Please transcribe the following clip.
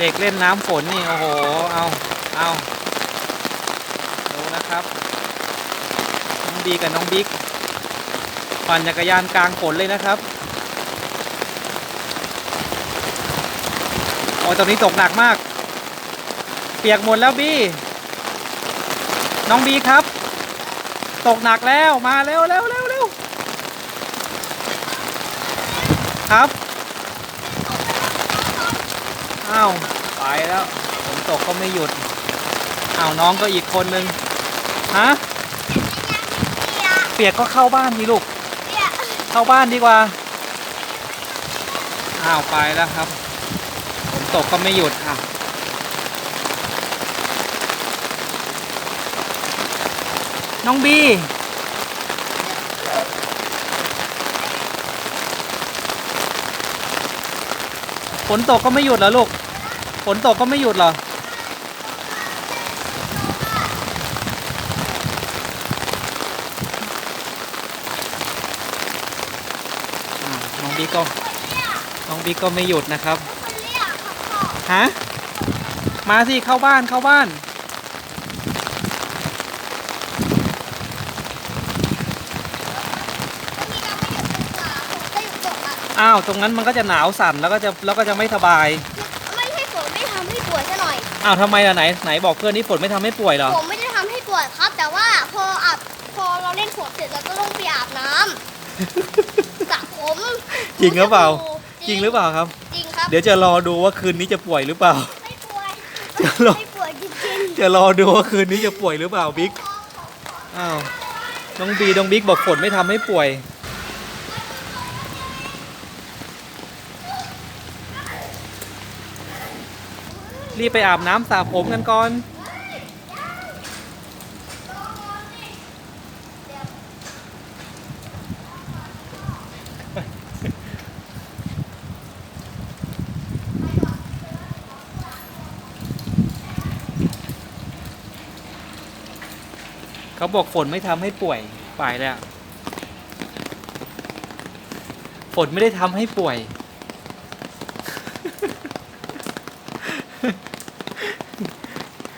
เด็กเล่นน้ำฝนนี่ โอ้โห เอาเอาดูนะครับ น้องบีกับน้องบิ๊กปั่นจักรยานกลางฝนเลยนะครับโอ้ตอนนี้ตกหนักมาก เปียกหมดแล้วบี้ น้องบีครับ ตกหนักแล้วมาเร็วเร็วเร็วเร็วครับ อ้าวไปแล้วฝนตกก็ไม่หยุดอ้าวน้องก็อีกคนนึงฮะเปียกก็เข้าบ้านดีลูกเข้าบ้านดีกว่าอ้าวไปแล้วครับฝนตกก็ไม่หยุดอะน้องบีฝนตกก็ไม่หยุดเหรอลูก ฝนตกก็ไม่หยุดเหรอ น้องบิ๊กก็ น้องบิ๊กก็ไม่หยุดนะครับ ฮะ มาสิ เข้าบ้านเข้าบ้าน อ้าว ตรงนั้นมันก็จะหนาวสั่นแล้วก็จะแล้วก็จะไม่สบาย อยอ้าวทำไมล่ะไหนไหนบอกเพื่อนนี่ฝนไม่ทำให้ป่วยเหรอ ผมไม่ได้ทำให้ปวดครับ แต่ว่าพออาบพอเราเล่นฝนเสร็จเราก็ต้องไปอาบน้ำสระผมจริงหรือเปล่าดูจริงหรือเปล่าครับ จริงครับ เดี๋ยวจะรอดูว่าคืนนี้จะป่วยหรือเปล่า ไม่ป่วยจะลองไม่ป่วยจริงจะรอดูว่าคืนนี้จะป่วยหรือเปล่าบิ๊กอ้าวน้องบีน้องบิ๊กบอกฝนไม่ทำให้ป่วย รีบไปอาบน้ำสระผมกันก่อนเขาบอกฝนไม่ทำให้ป่วยไปแล้วฝนไม่ได้ทำให้ป่วย